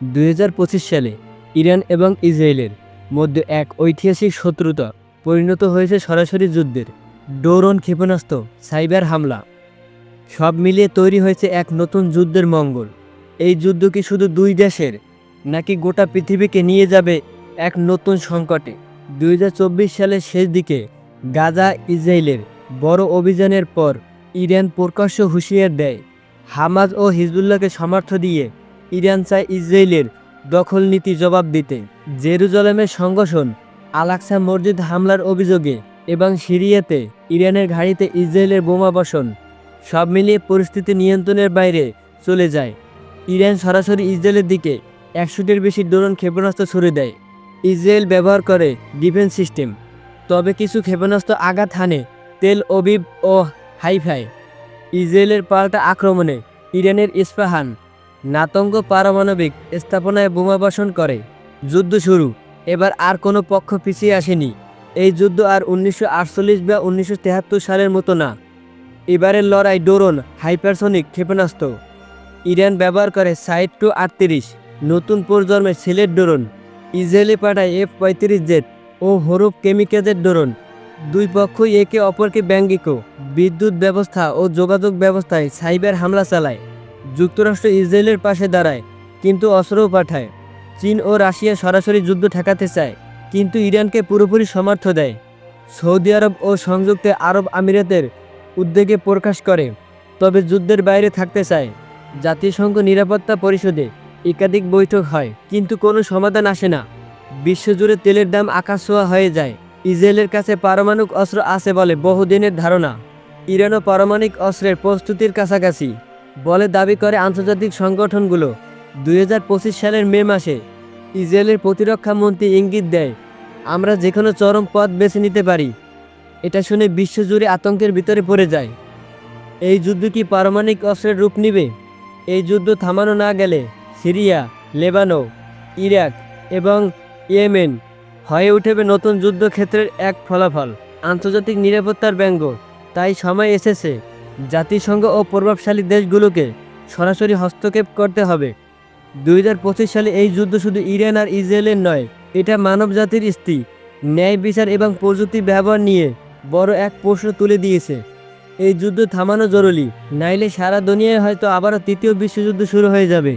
দুই হাজার পঁচিশ সালে ইরান এবং ইসরায়েলের মধ্যে এক ঐতিহাসিক শত্রুতা পরিণত হয়েছে সরাসরি যুদ্ধের ডোরন ক্ষেপণাস্ত্র সাইবার হামলা। সব মিলিয়ে তৈরি হয়েছে এক নতুন যুদ্ধের মঙ্গল। এই যুদ্ধ কি শুধু দুই দেশের, নাকি গোটা পৃথিবীকে নিয়ে যাবে এক নতুন সংকটে? দুই হাজার চব্বিশ সালের শেষ দিকে গাজা, ইসরায়েলের বড় অভিযানের পর ইরান প্রকাশ্য হুঁশিয়ার দেয়। হামাজ ও হিজবুল্লাহকে সমর্থ দিয়ে ইরান চায় ইসরায়েলের দখল নীতি জবাব দিতে। জেরুজালেমের সংগঠন আলাক্সা মসজিদ হামলার অভিযোগে এবং সিরিয়াতে ইরানের ঘাড়িতে ইসরায়েলের বোমা বর্ষণ সব মিলিয়ে পরিস্থিতি নিয়ন্ত্রণের বাইরে চলে যায়। ইরান সরাসরি ইসরায়েলের দিকে একশোটির বেশি ড্রোন ক্ষেপণাস্ত্র ছুড়ে দেয়। ইসরায়েল ব্যবহার করে ডিফেন্স সিস্টেম, তবে কিছু ক্ষেপণাস্ত্র আঘাত হানে তেল অবিব ও হাইফাই। ইসরায়েলের পাল্টা আক্রমণে ইরানের ইস্পাহান নাতঙ্গ পারমাণবিক স্থাপনায় বোমাবর্ষণ করে। যুদ্ধ শুরু। এবার আর কোনো পক্ষ পিছিয়ে আসেনি। এই যুদ্ধ আর উনিশশো আটচল্লিশ বা উনিশশো সালের মতো না। এবারের লড়াই ডোরন, হাইপারসনিক ক্ষেপণাস্ত্র। ইরান ব্যবহার করে সাইট টু আটত্রিশ, নতুন প্রজন্মের সিলেট ডোরন। ইসরায়েলি পাঠায় এফ পঁয়ত্রিশ জেট ও হরুপ কেমিক্যাজের ডোরন। দুই পক্ষই একে অপরকে ব্যঙ্গিক বিদ্যুৎ ব্যবস্থা ও যোগাযোগ ব্যবস্থায় সাইবার হামলা চালায়। যুক্তরাষ্ট্র ইসরায়েলের পাশে দাঁড়ায়, কিন্তু অস্ত্রও পাঠায়। চীন ও রাশিয়া সরাসরি যুদ্ধ ঠেকাতে চায়, কিন্তু ইরানকে পুরোপুরি সমর্থ দেয়। সৌদি আরব ও সংযুক্ত আরব আমিরাতের উদ্বেগে প্রকাশ করে, তবে যুদ্ধের বাইরে থাকতে চায়। জাতিসংঘ নিরাপত্তা পরিষদে একাধিক বৈঠক হয়, কিন্তু কোনো সমাধান আসে না। বিশ্বজুড়ে তেলের দাম আকাশ ছোঁয়া হয়ে যায়। ইসরায়েলের কাছে পারমাণবিক অস্ত্র আছে বলে বহুদিনের ধারণা। ইরানও পারমাণবিক অস্ত্রের প্রস্তুতির কাছাকাছি। বলে দাবি করে আন্তর্জাতিক সংগঠনগুলো। দুই হাজার পঁচিশ সালের মে মাসে ইসরায়েলের প্রতিরক্ষা মন্ত্রী ইঙ্গিত দেয়, আমরা যে কোনো চরম পথ বেছে নিতে পারি এটা শুনে বিশ্বজুড়ে আতঙ্কের ভিতরে পড়ে যায়। এই যুদ্ধ কি পারমাণবিক অস্ত্রের রূপ নিবে? এই যুদ্ধ থামানো না গেলে সিরিয়া লেবানো ইরাক এবং ইয়েমেন হয়ে উঠবে নতুন যুদ্ধক্ষেত্রের এক ফলাফল। আন্তর্জাতিক নিরাপত্তার ব্যঙ্গ, তাই সময় এসেছে জাতিসংঘ ও প্রভাবশালী দেশগুলোকে সরাসরি হস্তক্ষেপ করতে হবে। দু হাজার পঁচিশ সালে এই যুদ্ধ শুধু ইরান আর ইসরায়েলের নয়, এটা মানব জাতির স্থিতি ন্যায় বিচার এবং প্রযুক্তি ব্যবহার নিয়ে বড় এক প্রশ্ন তুলে দিয়েছে। এই যুদ্ধ থামানো জরুরি, নাইলে সারা দুনিয়ায় হয়তো আবারও তৃতীয় বিশ্বযুদ্ধ শুরু হয়ে যাবে।